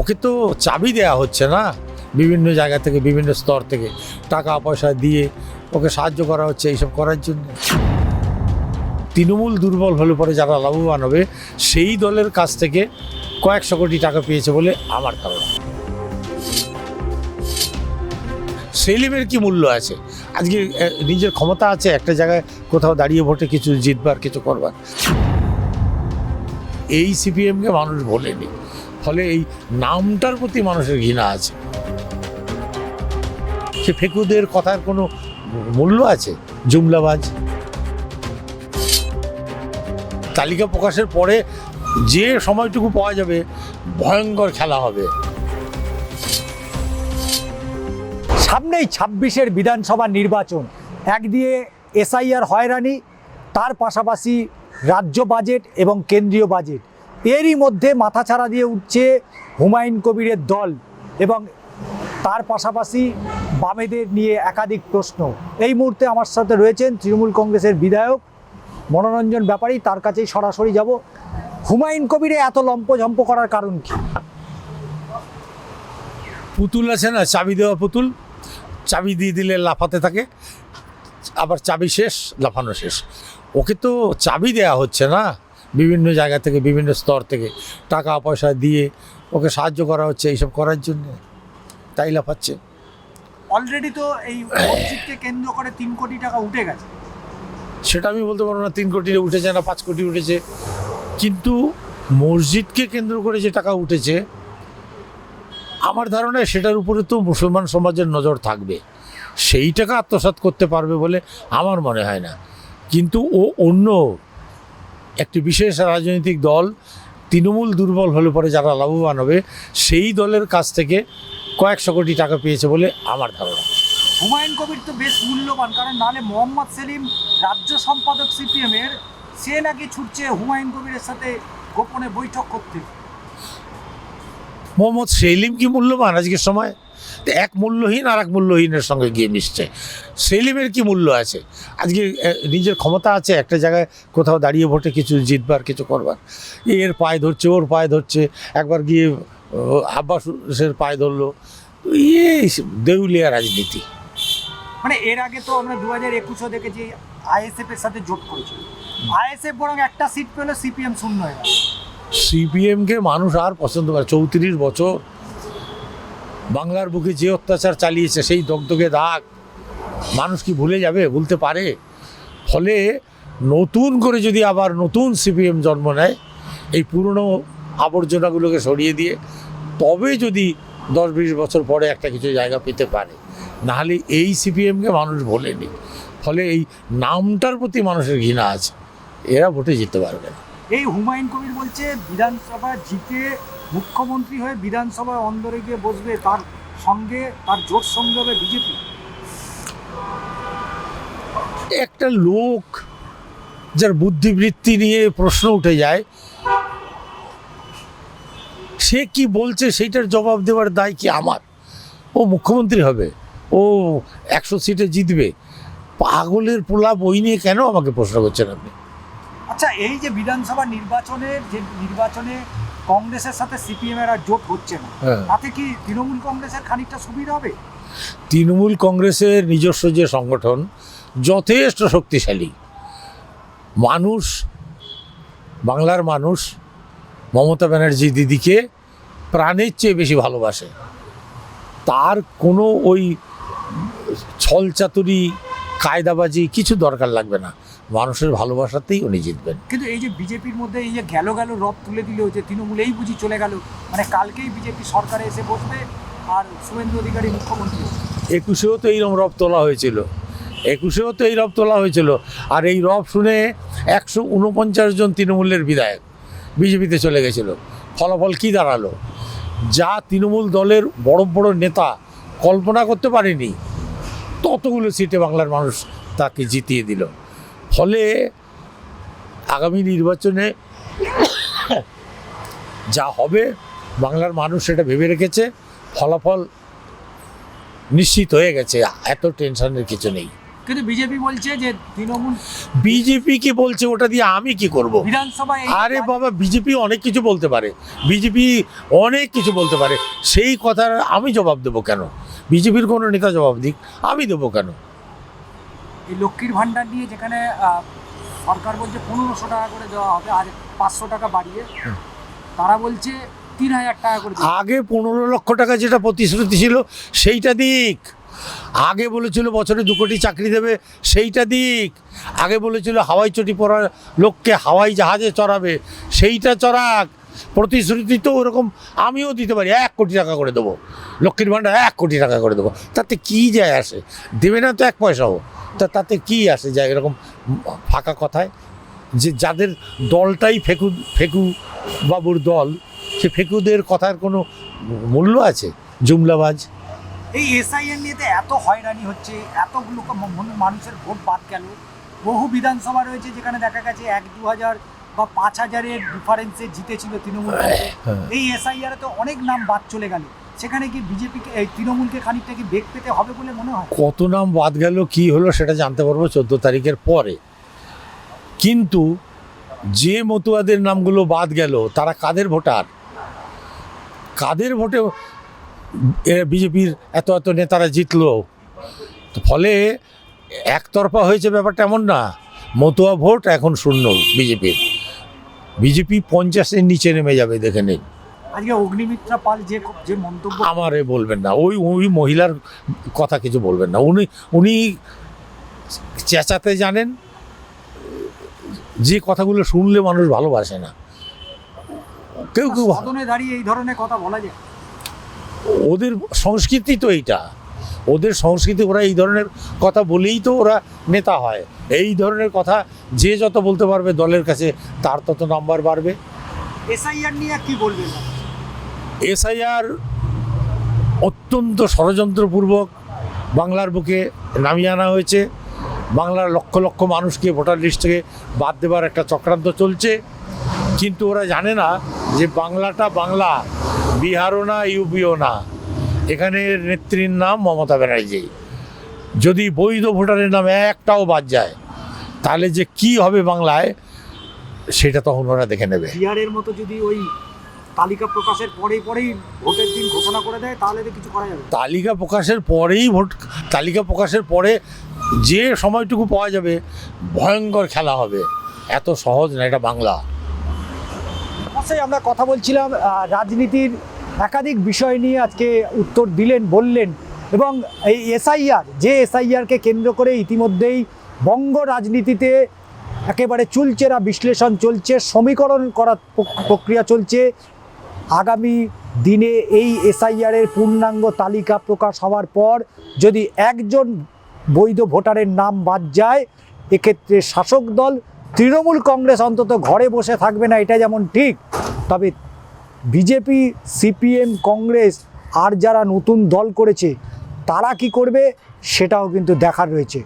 ওকে তো চাবি দেয়া হচ্ছে না। বিভিন্ন জায়গা থেকে, বিভিন্ন স্তর থেকে টাকা পয়সা দিয়ে ওকে সাহায্য করা হচ্ছে এইসব করার জন্য। তৃণমূল দুর্বল হলে পরে যারা লাভবান হবে, সেই দলের কাছ থেকে কয়েকশো কোটি টাকা পেয়েছে বলে আমার ধারণা। সেলিমের কি মূল্য আছে? আজকে নিজের ক্ষমতা আছে, একটা জায়গায় কোথাও দাঁড়িয়ে ভোটে কিছু জিতবার, কিছু করবার। এই সিপিএমকে মানুষ ভোলেনি। ফলে এই নামটার প্রতি মানুষের ঘৃণা আছে। সে ফেকুদের কথার কোনো মূল্য আছে? জুমলাবাজ। তালিকা প্রকাশের পরে যে সময়টুকু পাওয়া যাবে, ভয়ঙ্কর খেলা হবে। সামনেই ছাব্বিশের বিধানসভা নির্বাচন। এক একদিকে এসআইআর হয়রানি, তার পাশাপাশি রাজ্য বাজেট এবং কেন্দ্রীয় বাজেট। এরই মধ্যে মাথাছাড়া দিয়ে উঠছে হুমায়ুন কবিরের দল এবং তার পাশাপাশি বামেদের নিয়ে একাধিক প্রশ্ন। এই মুহূর্তে আমার সাথে রয়েছেন তৃণমূল কংগ্রেসের বিধায়ক মনোরঞ্জন ব্যাপারী, তার কাছেই সরাসরি যাব। হুমায়ুন কবিরে এত লম্পঝম্প করার কারণ কি? পুতুল আছে না, চাবি দেওয়া পুতুল। চাবি দিয়ে দিলে লাফাতে থাকে, আবার চাবি শেষ, লাফানো শেষ। ওকে তো চাবি দেয়া হচ্ছে না। বিভিন্ন জায়গা থেকে বিভিন্ন স্তর থেকে টাকা পয়সা দিয়ে ওকে সাহায্য করা হচ্ছে এইসব করার জন্য। তাই লাফাচ্ছে। অলরেডি তো এই মসজিদকে কেন্দ্র করে তিন কোটি টাকা উঠে গেছে। সেটা আমি বলতে পারব না তিন কোটি উঠেছে না পাঁচ কোটি উঠেছে। কিন্তু মসজিদকে কেন্দ্র করে যে টাকা উঠেছে আমার ধারণায় সেটার উপরে তো মুসলমান সমাজের নজর থাকবে। সেই টাকা আত্মসাৎ করতে পারবে বলে আমার মনে হয় না। কিন্তু ও অন্য একটি বিশেষ রাজনৈতিক দল তৃণমূল দুর্বল হলে পরে যারা লাভবান হবে সেই দলের কাছ থেকে কয়েকশো কোটি টাকা পেয়েছে বলে আমার ধারণা। হুমায়ুন কবির তো বেশ মূল্যবান কারণ নাহলে মোহাম্মদ সেলিম রাজ্য সম্পাদক সিপিএম এর সে নাকি ছুটছে হুমায়ুন কবিরের সাথে গোপনে বৈঠক করতে। মোহাম্মদ সেলিম কি মূল্যবান আজকের সময়? এক মূল্যহীন আর এক মূল্যহীনের সঙ্গে গিয়ে মিশছে। সেলিমের কি মূল্য আছে? আজকে নিজের ক্ষমতা আছে একটা জায়গায় কোথাও দাঁড়িয়ে ভোটে কিছু জিতবার কিছু করবার। এর পায়ে ধরছে ওর পায়ে ধরছে একবার গিয়ে আব্বাসের পায়ে ধরলো। ইয়ে দেউলিয়া রাজনীতি। মানে এর আগে তো আমরা দু হাজার একুশে দেখেছি আইএসএফ এর সাথে জোট করেছিল। আইএসএফ বরং একটা সিট পেলে সিপিএম শূন্য হয়ে সিপিএমকে মানুষ আর পছন্দ করে চৌত্রিশ বছর বাংলার বুকে যে অত্যাচার চালিয়েছে, সেই দগদগে দাগ। মানুষ কি ভুলে যাবে? ভুলতে পারে। ফলে নতুন করে যদি আবার নতুন সিপিএম জন্ম নেয়, এই পুরনো আবর্জনাগুলোকে সরিয়ে দিয়ে, তবে যদি দশ বিশ বছর পরে একটা কিছু জায়গা পেতে পারে, নাহলে এই সিপিএমকে মানুষ ভোলেনি। ফলে এই নামটার প্রতি মানুষের ঘৃণা আছে। এরা ভোটে জিততে পারবে না। এই হুমায়ুন কবির বলছে, বিধানসভা জিতে মুখ্যমন্ত্রী হয়ে বিধানসভায় অন্দরে গিয়ে বসবে তার সঙ্গে তার জোট সঙ্গে হবে বিজেপি। একটা লোক যার বুদ্ধিবৃত্তি নিয়ে প্রশ্ন উঠে যায় সে কি বলছে সেইটার জবাব দেওয়ার দায় কি আমার? ও মুখ্যমন্ত্রী হবে ও একশো সিটে জিতবে। পাগলের পোলা বই নিয়ে কেন আমাকে প্রশ্ন করছেন আপনি? আচ্ছা এই যে বিধানসভা নির্বাচনের যে নির্বাচনে কংগ্রেসের সাথে সিপিএম এর আর জোট হচ্ছে না। হ্যাঁ। তাতে কি তৃণমূল কংগ্রেসের খানিকটা সুবিধা হবে? তৃণমূল কংগ্রেসের নিজস্ব যে সংগঠন যথেষ্ট শক্তিশালী। মানুষ বাংলার মানুষ মমতা ব্যানার্জি দিদিকে প্রাণের চেয়ে বেশি ভালোবাসে। তার কোনো ওই ছলচাতুরি কায়দাবাজি কিছু দরকার লাগবে না। মানুষের ভালোবাসাতেই উনি জিতবেন। কিন্তু এই যে বিজেপির মধ্যে এই যে গেল গেল রব তুলে দিল যে তৃণমূল এই বুঝি চলে গেল মানে কালকেই বিজেপি সরকারে এসে বসবে আর শুভেন্দু অধিকারী মুখ্যমন্ত্রী একুশেও তো এইরকম রব তোলা হয়েছিল একুশেও তো এই রব তোলা হয়েছিল আর এই রব শুনে একশো উনপঞ্চাশ জন তৃণমূলের বিধায়ক বিজেপিতে চলে গেছিল। ফলাফল কি দাঁড়াল? যা তৃণমূল দলের বড় বড় নেতা কল্পনা করতে পারেনি ততগুলো সিটে বাংলার মানুষ তাকে জিতিয়ে দিল। ফলে আগামী নির্বাচনে যা হবে বাংলার মানুষ সেটা ভেবে রেখেছে ফলাফল নিশ্চিত হয়ে গেছে এত টেনশনের কিছু নেই। কিন্তু বিজেপি বলছে যে তৃণমূল বিজেপি কি বলছে ওটা দিয়ে আমি কি করব? বিধানসভায় এই আরে বাবা বিজেপি অনেক কিছু বলতে পারে। বিজেপি অনেক কিছু বলতে পারে। সেই কথার আমি জবাব দেবো কেন? বিজেপির কোনো নেতা জবাব দিক আমি দেবো কেন? এই লক্ষ্মীর ভাণ্ডার নিয়ে যেখানে সরকার বলছে পনেরোশো টাকা করে দেওয়া হবে আর পাঁচশো টাকা বাড়িয়ে। তারা বলছে তিন হাজার টাকা করে আগে পনেরো লক্ষ টাকা যেটা প্রতিশ্রুতি ছিল সেইটা দিক। আগে বলেছিল বছরে দু কোটি চাকরি দেবে সেইটা দিক। আগে বলেছিল হাওয়াই চটি পরা লোককে হাওয়াই জাহাজে চড়াবে সেইটা চড়াক। প্রতিশ্রুতি তো ওরকম আমিও দিতে পারি এক কোটি টাকা করে দেবো। লক্ষ্মীর ভাণ্ডার এক কোটি টাকা করে দেবো। তাতে কি যায় আসে? দেবে না তো এক পয়সাও। তা তাতে কি আসে? যায় এরকম ফাঁকা কথায়? যে যাদের দলটাই ফেকু ফেকু বাবুর দল সে ফেকুদের কথার কোনো মূল্য আছে? জুমলাবাজ? এই এসআইএন নিয়ে এত হয়রানি হচ্ছে এতগুলো মানুষের ভোট বাদ গেল। বহু বিধানসভা রয়েছে যেখানে দেখা গেছে এক দু হাজার বা পাঁচ হাজারের ডিফারেন্সে জিতেছিল তৃণমূল হ্যাঁ। এই এসআইআর তো অনেক নাম বাদ চলে গেল। সেখানে কি বিজেপিকে এই তৃণমূলকে খানিকটা কি বেগ পেতে হবে বলে মনে হয়? কত নাম বাদ গেল, কি হলো সেটা জানতে পারব চোদ্দ তারিখের পরে। কিন্তু যে মতুয়াদের নামগুলো বাদ গেল, তারা কাদের ভোটার? কাদের ভোটে বিজেপির এত এত নেতারা জিতলো? ফলে একতরফা হয়েছে ব্যাপারটা এমন না। মতুয়া ভোট এখন শূন্য বিজেপির। বিজেপি পঞ্চাশের নিচে নেমে যাবে দেখে নিন। আজকে অগ্নিমিত্রা পাল যে যে মন্তব্য আমারে বলবেন না। ওই ওই মহিলার কথা কিছু বলবেন না। উনি উনি চেঁচাতে জানেন যে কথাগুলো শুনলে মানুষ ভালোবাসে না। কেউ কেউ সদনে দাঁড়িয়ে এই ধরনের কথা বলা যায়। ওদের সংস্কৃতি তো এইটা। ওদের সংস্কৃতি ওরা এই ধরনের কথা বলেই তো ওরা নেতা হয়। এই ধরনের কথা যে যত বলতে পারবে দলের কাছে তার তত নাম্বার বাড়বে। এসআইআর নিয়ে কি বলবেন? এসআইআর অত্যন্ত ষড়যন্ত্রপূর্বক বাংলার বুকে নামিয়ে আনা হয়েছে। বাংলার লক্ষ লক্ষ মানুষকে ভোটার লিস্ট থেকে বাদ দেবার একটা চক্রান্ত চলছে। কিন্তু ওরা জানে না যে বাংলাটা বাংলা, বিহারও না, ইউপিও না। এখানে নেত্রীর নাম মমতা ব্যানার্জি। যদি বৈধ ভোটারের নাম একটাও বাদ যায়, তাহলে যে কি হবে বাংলায়, সেটা তখন ওরা দেখে নেবে। বিহারের মতো যদি ওই তালিকা প্রকাশের পরেই পরেই ভোটের দিন ঘোষণা করে দেয় তাহলে তো কিছু করা যাবে তালিকা প্রকাশের পরেই ভোট তালিকা প্রকাশের পরে যে সময়টুকু পাওয়া যাবে ভয়ঙ্কর খেলা হবে। এত সহজ না এটা বাংলা। অবশ্যই আমরা কথা বলছিলাম রাজনীতির একাধিক বিষয় নিয়ে আজকে উত্তর দিলেন বললেন এবং এই এসআইআর যে এসআইআরকে কেন্দ্র করে ইতিমধ্যেই বঙ্গ রাজনীতিতে একেবারে চুলচেরা বিশ্লেষণ চলছে সমীকরণ করার প্রক্রিয়া চলছে আগামী দিনে এই এসআইআরের পূর্ণাঙ্গ তালিকা প্রকাশ হওয়ার পর যদি একজন বৈধ ভোটারের নাম বাদ যায়, এক্ষেত্রে শাসক দল, তৃণমূল কংগ্রেস অন্তত ঘরে বসে থাকবে না এটা যেমন ঠিক। তবে বিজেপি, সিপিএম, কংগ্রেস আর যারা নতুন দল করেছে, তারা কি করবে, সেটাও কিন্তু দেখার রয়েছে।